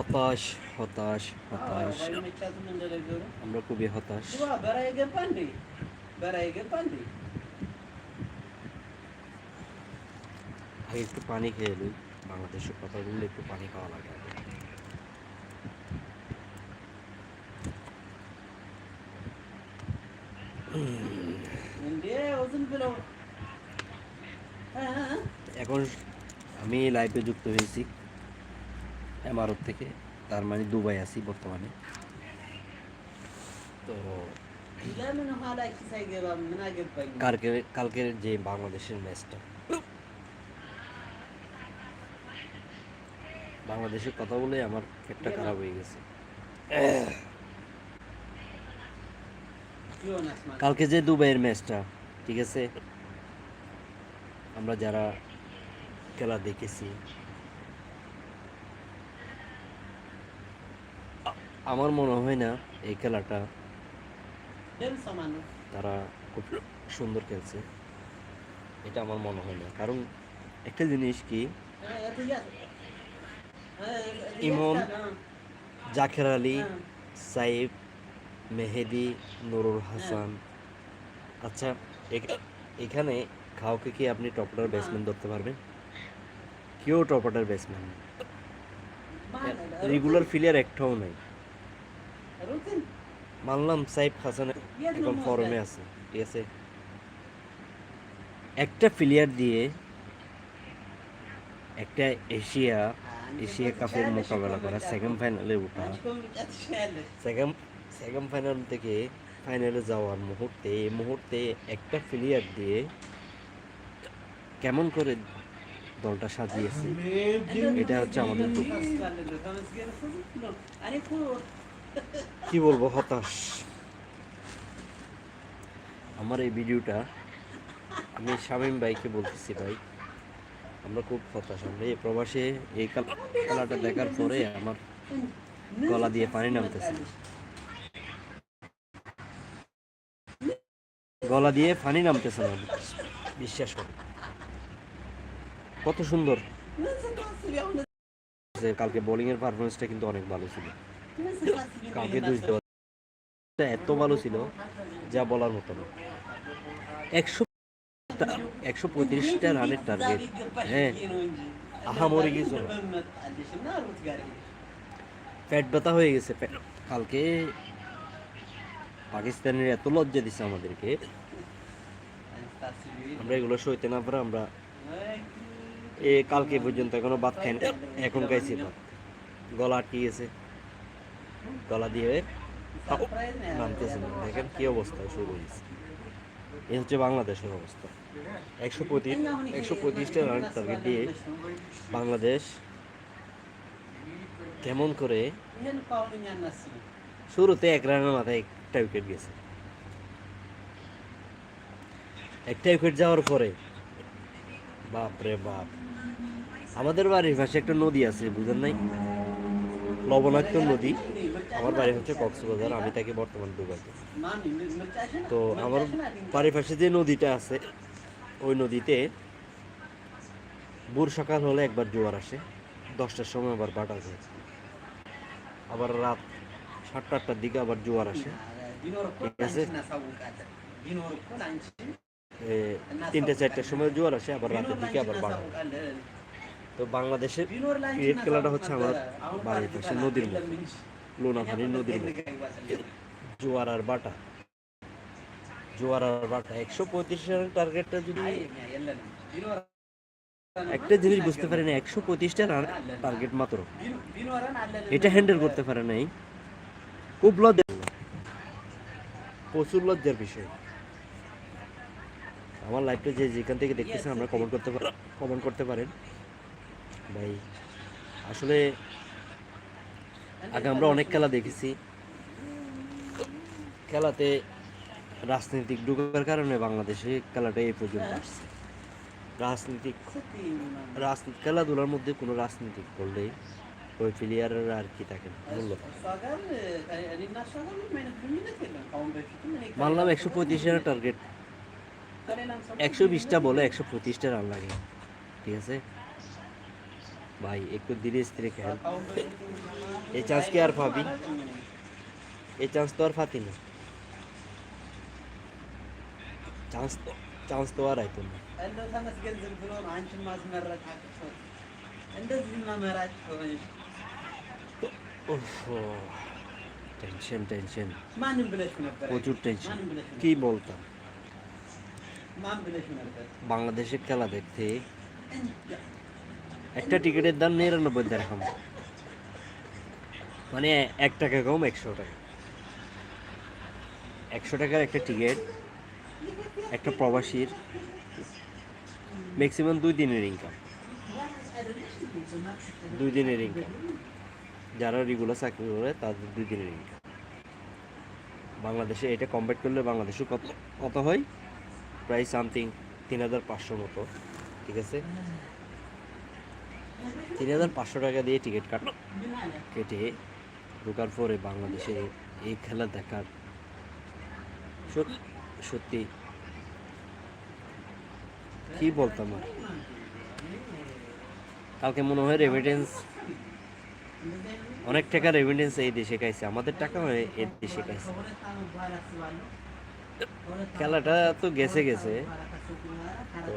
হতাশ হতাশ হতাশ। আমরা খুবই হতাশ। আগে একটু পানি খেয়ে নিই। বাংলাদেশের কথা বললে একটু পানি খাওয়া লাগে এখন আমি লাইফে যুক্ত হয়েছি। এমারত থেকে, তার মানে দুবাই আছি বর্তমানে। তো কালকের যে বাংলাদেশের ম্যাচটা। বাংলাদেশের কথা বলে আমার পেটটা খারাপ হয়ে গেছে। কালকে যে দুবাইয়ের ম্যাচটা, ঠিক আছে? আমরা যারা খেলা দেখেছি আমার মনে হয় না এই খেলাটা তারা খুব সুন্দর খেলছে। এটা আমার মনে হয় না। কারণ একটা জিনিস কি ইমন জাকের আলী সাইফ মেহেদি নুরুল হাসান। আচ্ছা এখানে কাউকে কি আপনি টপ অর্ডার ব্যাটসম্যান ধরতে পারবেন? কেউ টপ অর্ডার ব্যাটসম্যান রেগুলার ফিলিয়ার একটাও নেই। মানলাম সাইফ হাসান এখন ফরমে আছে ঠিক আছে? একটা প্লেয়ার দিয়ে একটা এশিয়া এশিয়া কাপের মোকাবেলা করা সেকেন্ড ফাইনালে ওঠা সেকেন্ড সেকেন্ড ফাইনাল থেকে ফাইনালে যাওয়ার মুহূর্তে এই মুহূর্তে একটা প্লেয়ার দিয়ে কেমন করে দলটা সাজিয়েছে? এটা হচ্ছে আমাদের। কি বলব, হতাশ। আমার এই ভিডিওটা আমি শামীম ভাইকে বলতেছি ভাই, আমরা খুব হতাশ। আমরা এই প্রবাসে এই খেলা- খেলাটা দেখার পরে আমার গলা দিয়ে পানি নামতেছে। গলা দিয়ে পানি নামতেছে না বিশ্বাস করে। কত সুন্দর। কালকে বোলিং এর পারফরমেন্সটা কিন্তু অনেক ভালো ছিল। কাউকে দোষ দেওয়া এত ভালো ছিল যা বলার মতো না। একশো একশো পঁয়ত্রিশটা রানের টার্গেট হ্যাঁ আহামরি কিছু না পেট ব্যথা হয়ে গেছে। কালকে পাকিস্তানের এত লজ্জা দিছে আমাদেরকে। আমরা এগুলো সইতে না পারে, আমরা এ কালকে পর্যন্ত এখনও ভাত খাই। এখন খাইছি গলা আটকে গেছে। গলা দিয়ে নামতেছে না দেখেন কি অবস্থা, শুরু হয়েছে এই হচ্ছে বাংলাদেশের অবস্থা। একশো পঁয়ত্রিশ একশো পঁয়ত্রিশটা রান টার্গেট দিয়ে বাংলাদেশ কেমন করে শুরুতে এক রানের মাথায় একটা উইকেট গেছে। একটা উইকেট যাওয়ার পরে, বাপ রে বাপ। আমাদের বাড়ির পাশে একটা নদী আছে, বুঝেন নাই? লবণাক্ত নদী। আমার বাড়ি হচ্ছে কক্সবাজার আমি থাকি বর্তমান দুবাইতে। তো আমার বাড়ির পাশে যে নদীটা আছে ওই নদীতে ভোর সকাল হলে একবার জোয়ার আসে দশটার সময় আবার বাটা যায় আবার রাত সাতটা আটটার দিকে আবার জোয়ার আসে। এ, তিনটে চারটার সময় জোয়ার আসে আবার রাতের দিকে আবার বাড়া। তো বাংলাদেশের ক্রিকেট খেলাটা হচ্ছে আমার বাড়ির পাশে নদীর মধ্যে। লোনাভানির নদীর মধ্যে জোয়ার আর বাটা। জোয়ার আর বাটা। একশো পঁয়ত্রিশ রানের টার্গেটটা যদি একটা জিনিস বুঝতে পারি না একশো পঁয়ত্রিশটা রান টার্গেট মাত্র। এটা হ্যান্ডেল করতে পারে নাই। খুব লজ্জা প্রচুর লজ্জার বিষয়। আমার লাইফটা যে যেখান থেকে দেখতেছেন আমরা কমেন্ট করতে পারেন কমেন্ট করতে পারেন। ভাই আসলে আগে আমরা অনেক খেলা দেখেছি। খেলাতে রাজনৈতিক ঢুকার কারণে বাংলাদেশে খেলাটা এই পর্যন্ত আসছে। রাজনীতিক রাজনীতি খেলাধুলার মধ্যে কোনো রাজনীতিক করলে ওই প্লেয়ারের আর কি থাকে মূল্য মানলাম একশো পঁয়ত্রিশ রানের টার্গেট একশো বিশটা বলে একশো পঁচিশটা রান লাগে। ঠিক আছে? ভাই একটু ধীরে স্থিরে খেল। এই চান্স কি আর পাবি এই চান্স তো আর পাতি না চান্স তো চান্স তো আর আইতো না እንደው ተመስገን ዝም ብሎ ነው አንቺን ማስመረቅ አቅቶት እንደዚህ መመራጭ ሆነሽ উফ, টেনশন টেনশন ማንም ብለሽ ነበር প্রচুর টেনশন ማንም ብለሽ কি বলতাম ማን ብለሽ ነበር বাংলাদেশের খেলা দেখতে እንጃ একটা টিকিটের দাম নিরানব্বই দেড়হাম মানে এক টাকা কম, একশো টাকা। একশো টাকার একটা টিকিট, একটা প্রবাসীর ম্যাক্সিমাম দুই দিনের ইনকাম দুই দিনের ইনকাম যারা রেগুলার চাকরি করে তাদের দুই দিনের ইনকাম বাংলাদেশে এটা কমপ্লিট করলে বাংলাদেশে কত কত হয়? প্রায় সামথিং তিন হাজার পাঁচশো মতো, ঠিক আছে? তিন হাজার পাঁচশো টাকা দিয়ে টিকিট কাট কেটে ঢোকার পরে বাংলাদেশে এই খেলা দেখার সত্যি কি বলতাম আর? কালকে মনে হয় রেভিডেন্স অনেক টাকা রেভিডেন্স এই দেশে খাইছে, আমাদের টাকা এই দেশে খাইছে। খেলাটা তো গেছে গেছে। তো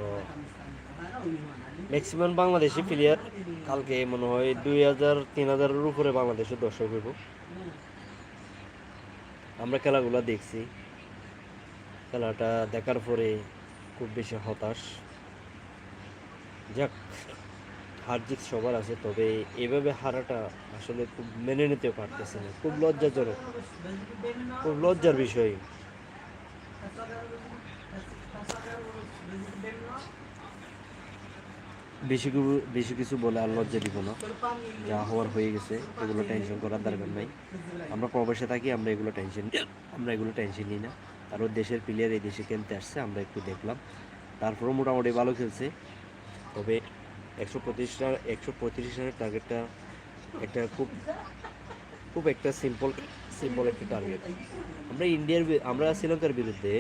ম্যাক্সিমাম বাংলাদেশি প্লেয়ার কালকে মনে হয় দুই হাজার, তিন হাজারের উপরে বাংলাদেশের দর্শক হইব। আমরা খেলাগুলো দেখছি। খেলাটা দেখার পরে খুব বেশি হতাশ। যাক হার জিত সবার আছে, তবে এভাবে হারাটা আসলে খুব মেনে নিতে পারতেছে না। খুব লজ্জাজনক। খুব লজ্জার বিষয়। বেশি বেশি কিছু বলে আর লজ্জা দিব না। যা হওয়ার হয়ে গেছে, এগুলো টেনশন করার দরকার নাই। আমরা প্রবাসে থাকি, আমরা এগুলো টেনশন আমরা এগুলো টেনশন নিই না। ওর দেশের প্লেয়ার এই দেশে খেলতে আসছে, আমরা একটু দেখলাম। তারপরও মোটামুটি ভালো খেলছে। তবে একশো পঁচিশ রান, একশো পঁয়ত্রিশ রানের টার্গেটটা একটা খুব খুব একটা সিম্পল সিম্পল একটা টার্গেট আমরা ইন্ডিয়ার আমরা শ্রীলঙ্কার বিরুদ্ধে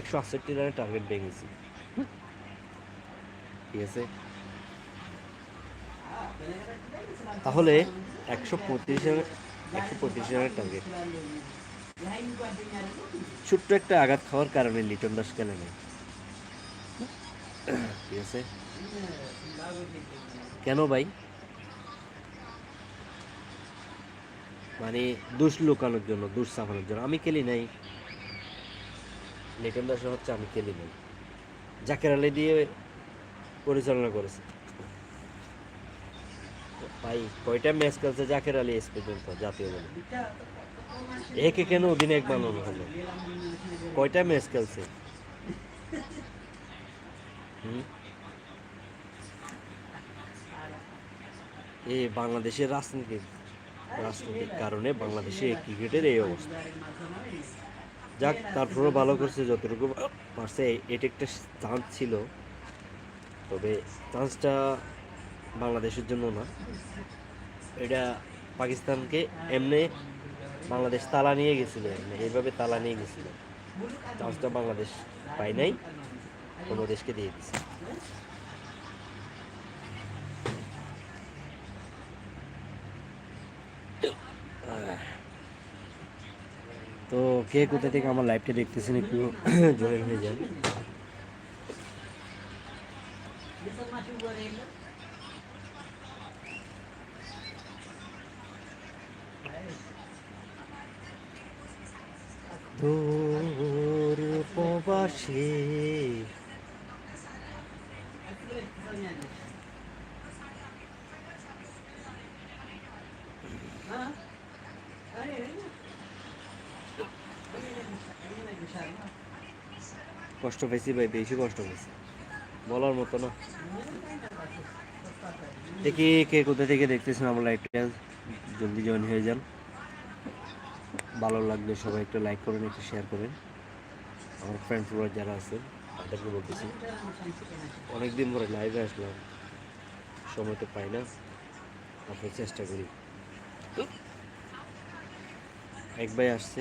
একশো আটষট্টি রানের টার্গেট ভেঙেছি। ঠিক আছে? তাহলে একশো পঁয়ত্রিশ একশো পঁয়ত্রিশ রানের টার্গেট ছোট্ট একটা আঘাত খাওয়ার কারণে লিটন দাস খেলে নেই। ঠিক আছে? কেন ভাই? মানে দোষ লুকানোর জন্য দোষ চাপানোর জন্য আমি খেলি নাই। লিটন দাস হচ্ছে আমি খেলি নাই। জাকের আলী দিয়ে পরিচালনা করেছে। ভাই, কয়টা ম্যাচ খেলছে জাকের আলী এস পর্যন্ত, জাতীয় দলে? একে কেন অধিনায়ক বানানো হলো? কয়টা ম্যাচ খেলছে? এই বাংলাদেশের রাজনীতির রাজনৈতিক কারণে বাংলাদেশে ক্রিকেটের এই অবস্থা। যাক, তারপরেও ভালো করছে, যতটুকু পারছে এটা একটা চান্স ছিল। তবে চান্সটা বাংলাদেশের জন্য না। এটা পাকিস্তানকে এমনি বাংলাদেশ তালা নিয়ে গেছিল, এমনি এইভাবে তালা নিয়ে গেছিল। চান্সটা বাংলাদেশ পায় নাই, অন্য দেশকে দিয়ে দিছে। তো কে কোথা থেকে আমার লাইভটা দেখতেছেন একটু জয়েন হয়ে যান কষ্ট পেয়েছি ভাই, বেশি কষ্ট পেয়েছি বলার মতো না। দেখি কে কোথা থেকে দেখতেছেন আমরা লাইফটা জলদি জয়েন হয়ে যান। ভালো লাগলে সবাই একটু লাইক করেন, একটু শেয়ার করেন। আমার ফ্রেন্ড ফলোয়ার যারা আছে, তাদেরকে বলতেছি, অনেকদিন পরে লাইভে আসলাম, সময় তো পাই না। তারপরে চেষ্টা করি। এক ভাই আসছে।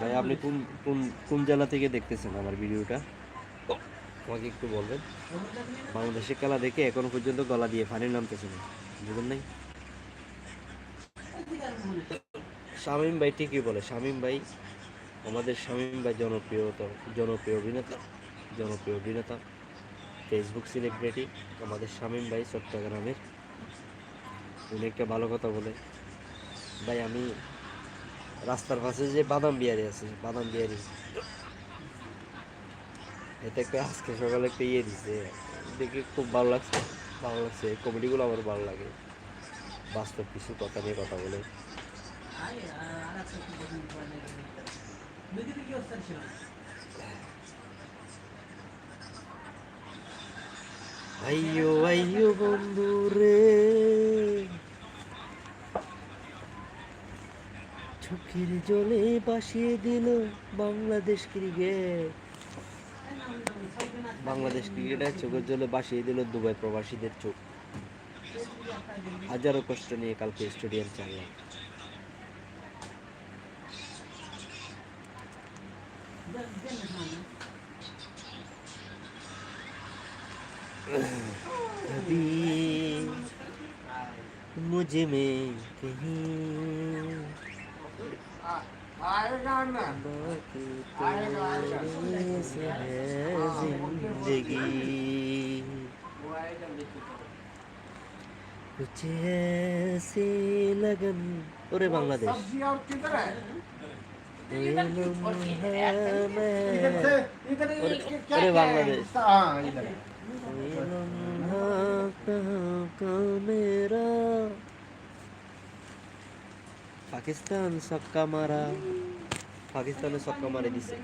ভাই, আপনি কোন কোন কোন জেলা থেকে দেখতেছেন আমার ভিডিওটা? আমাকে একটু বলবেন। বাংলাদেশের খেলা দেখে এখনও পর্যন্ত গলা দিয়ে পানি নামতেছে না। বুঝলেন নাই? শামীম ভাই ঠিকই বলে, শামীম ভাই আমাদের শামীম ভাই জনপ্রিয়তা, জনপ্রিয় অভিনেতা জনপ্রিয় অভিনেতা ফেসবুক সেলিব্রিটি আমাদের শামীম ভাই চট্টগ্রামের। উনি একটা ভালো কথা বলে। ভাই, আমি রাস্তার পাশে যে বাদাম বিহারি আছে, বাদাম বিহারি। এটা একটা আজকে সকালে একটা ইয়ে দিছে, দেখে খুব ভালো লাগছে ভালো লাগছে। কমেডিগুলো আমার ভালো লাগে। বাস্তব কিছু কথা নিয়ে কথা বলে। আইয়ো আইয়ো বন্ধু রে চোখের জলে বাসিয়ে দিল বাংলাদেশ ক্রিকেট। বাংলাদেশ ক্রিকেটের চোখের জলে বাসিয়ে দিল দুবাই প্রবাসীদের চোখ। হাজারো কষ্ট নিয়ে কালকে স্টেডিয়াম চাললাম मुझमें कहीं। ज़िंदगी कुछ ऐसे लगन। अरे बांग्लादेश। पूरे बांग्लादेश। मेरा পাকিস্তান ছক্কা মারা পাকিস্তানে ছক্কা মারে দিছে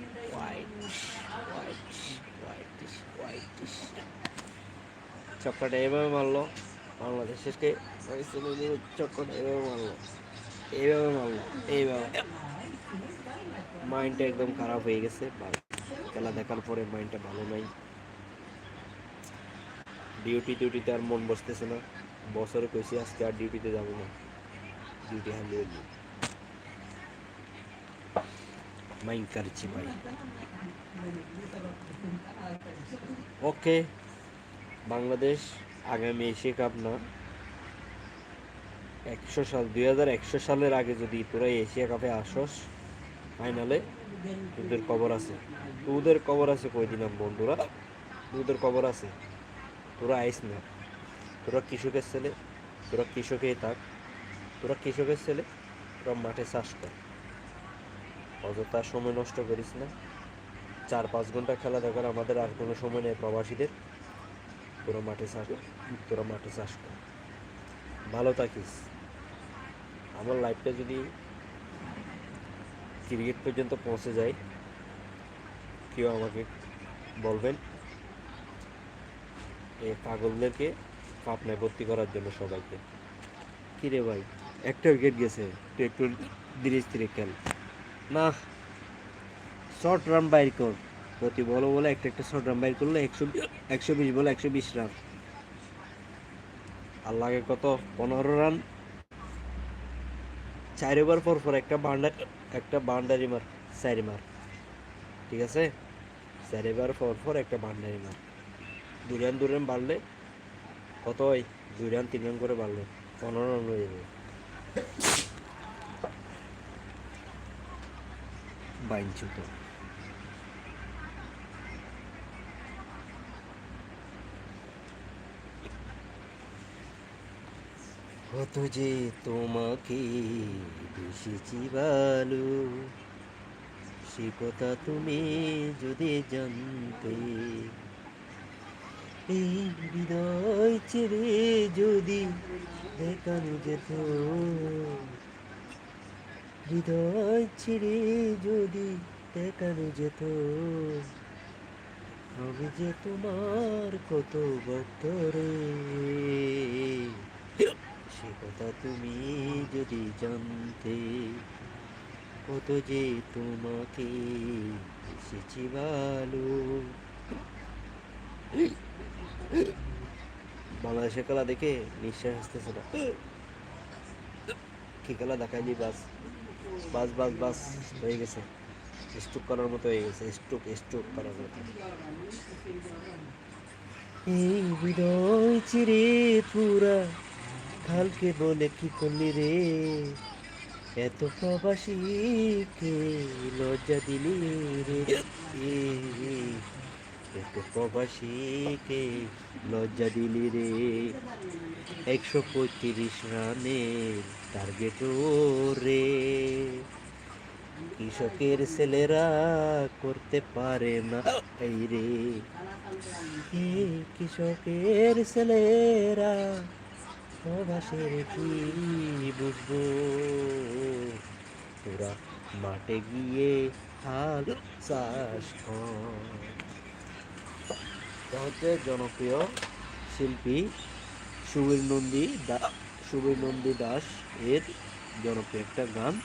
চক্কাটা এভাবে মারলো বাংলাদেশ শেষকে পাকিস্তানের চক্কাটা এভাবে মারলো এইভাবে মারলো এইভাবে মাইন্ডটা একদম খারাপ হয়ে গেছে খেলা দেখার পরে মাইন্ডটা ভালো নাই। ডিউটি টিউটিতে আর মন বসতেছে না। বছরে কইছি, আজকে আর ডিউটিতে যাব না। হারিয়ে দিই মাইন্ড করছি ভাই ওকে বাংলাদেশ আগামী এশিয়া কাপ না একশো সাল দুই হাজার একশো সালের আগে যদি তোরা এশিয়া কাপে আসস ফাইনালে তোদের খবর আছে তোদের খবর আছে কই দিলাম বন্ধুরা তোদের খবর আছে তোরা আইস না তোরা কৃষকের ছেলে তোরা কৃষকেই থাক তোরা কৃষকের ছেলে, তোরা মাঠে চাষ কর। অযথা সময় নষ্ট করিস না। চার পাঁচ ঘণ্টা খেলা দেখার আমাদের আর কোনো সময় নেই প্রবাসীদের। তোরা মাঠে চাষ, তোরা মাঠে চাষ কর। ভালো থাকিস। আমার লাইফটা যদি ক্রিকেট পর্যন্ত পৌঁছে যায়, কেউ আমাকে বলবেন, এই পাগলদেরকে পাপনায় ভর্তি করার জন্য সবাইকে। কিরে ভাই? একটা উইকেট গেছে একটু ধীরে খেল। না শর্ট রান বাইর কর। প্রতি বলো বলে একটা একটা শর্ট রান বাইর করলে একশো একশো বিশ বলে একশো বিশ রান আর লাগে কত? পনেরো রান চার ওভার পর পর একটা বাউন্ডারি একটা বাউন্ডারি মার, চারি মার। ঠিক আছে? চার ওভার পর পর একটা বাউন্ডারি মার। দু রান দু রান বাড়লে কত হয়? দুই রান তিন রান করে বাড়লে পনেরো রান হয়ে যাবে। বাইনচ্যুত কত যে তোমাকে বেশিছি ভালো সে কথা তুমি যদি জানতে এই হৃদয় ছেড়ে যদি দেখানো যেত। হৃদয় ছেড়ে যদি দেখানো যেত। আমি যে তোমার কত ভক্তরে সে কথা তুমি যদি জানতে, কত যে তোমাকে এসেছি ভালো বাংলাদেশের খেলা দেখে নিঃশ্বাস আসতেছে না। কি খেলা দেখাইলি বাস বাস বাস বাস হয়ে গেছে। স্ট্রোক করার মতো হয়ে গেছে। স্ট্রোক স্ট্রোক করার মতো। এই হৃদয় চিরে পুরা কালকে বলে কি করলি রে? এত প্রবাসীকে লজ্জা দিলি রে? এত প্রবাসীকে লজ্জা দিলি রে। একশো পঁয়ত্রিশ রানের টার্গেট রে। কৃষকের ছেলেরা করতে পারে না এই রে। কৃষকের ছেলেরা প্রবাসের কি বুঝব? তোরা মাঠে গিয়ে হাল চাষ কর। এটা হচ্ছে জনপ্রিয় শিল্পী সুবীর নন্দী দা- সুবীর নন্দী দাস এর জনপ্রিয় একটা গান।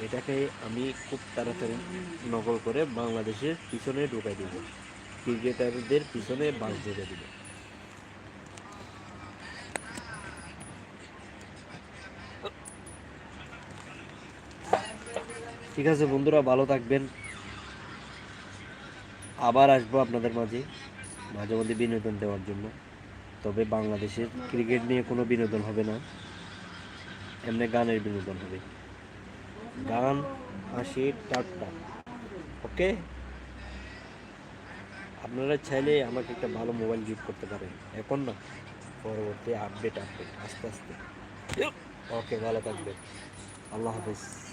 এটাকে আমি খুব তাড়াতাড়ি নকল করে বাংলাদেশের পিছনে ঢুকাই দিব। ক্রিকেটারদের পিছনে বাস ঢুকে দিব। ঠিক আছে বন্ধুরা, ভালো থাকবেন। আবার আসব আপনাদের মাঝে মাঝে মধ্যে বিনোদন দেওয়ার জন্য। তবে বাংলাদেশের ক্রিকেট নিয়ে কোনো বিনোদন হবে না। এমনি গানের বিনোদন হবে। গান, হাসি টাটটা ওকে? আপনারা চাইলে আমাকে একটা ভালো মোবাইল গিফট করতে পারেন। এখন না, পরবর্তী আপডেট আপডেট আস্তে আস্তে। ওকে, ভালো থাকবেন। আল্লাহ হাফেজ।